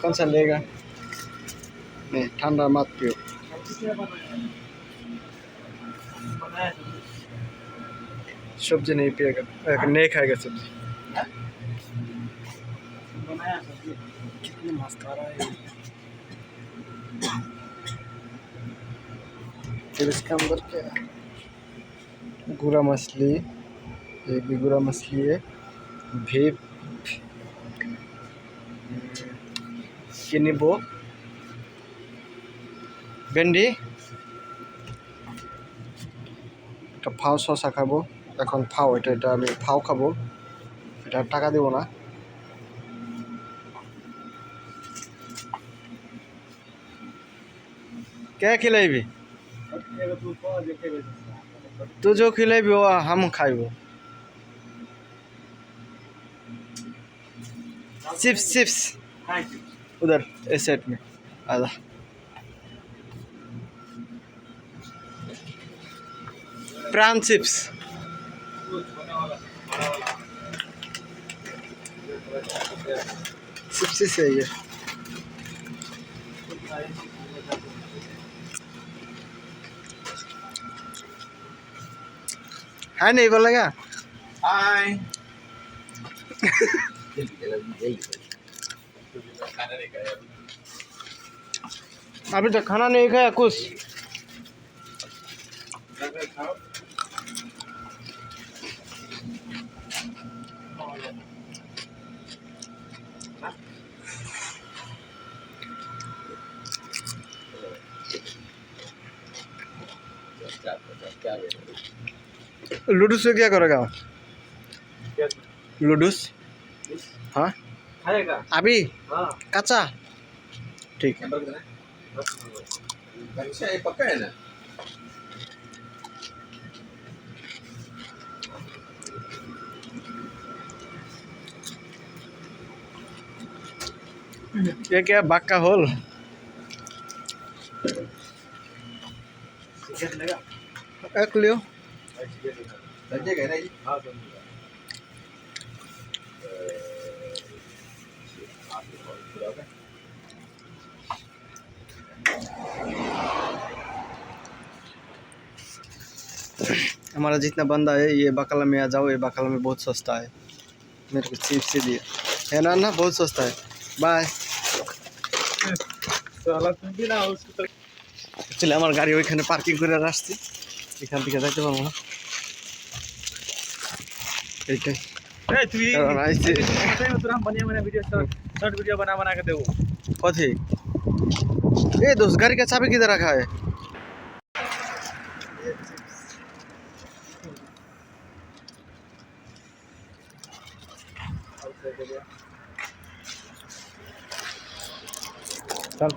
कौन सा लेगा? नहीं ठंडा मत पियो। सब्ज़ी नहीं पिएगा। नहीं खाएगा सब्ज़ी। फिर इसके अंदर क्या गुरा मछली। ये भी गुरा मछली है। भेप। কিনিব ভেন্ডি একটা ফাও শশা খাবো এখন ফাও এটা এটা আমি ফাও খাবো এটা টাকা দেবো না क्या खिलाइबी तू जो खिलाइबी वो हम खाइबो चिप्स चिप्स उधर इस साइड में। आधा प्राण चिप्स चिप्स ही सही है है नहीं बोलेगा Hi. अभी तक खाना नहीं खाया कुछ लूडूस से क्या करेगा लूडूस? हाँ? अभी? हाँ। कच्चा? ठीक। है अच्छा ये पक्का है ना? ये क्या बाग का होल? एक लियो। हमारा जितना बंदा है ये बकाला में आ जाओ ये बकाला में बहुत सस्ता है मेरे को चिप्स से दिए है ना ना बहुत सस्ता है बाय साला तुम भी ना उसको तो অ্যাকচুয়ালি আমার গাড়ি ওইখানে পার্কিং করে আসছি এখান থেকে যাইতে পারবো না এইটাই ए तू ये কারণ আইসি बताइए मैं तुरंत बढ़िया बढ़िया वीडियो शॉर्ट शॉर्ट वीडियो बना बना के देवो कथी ए दोस्त गाड़ी का चाबी किधर रखा है चल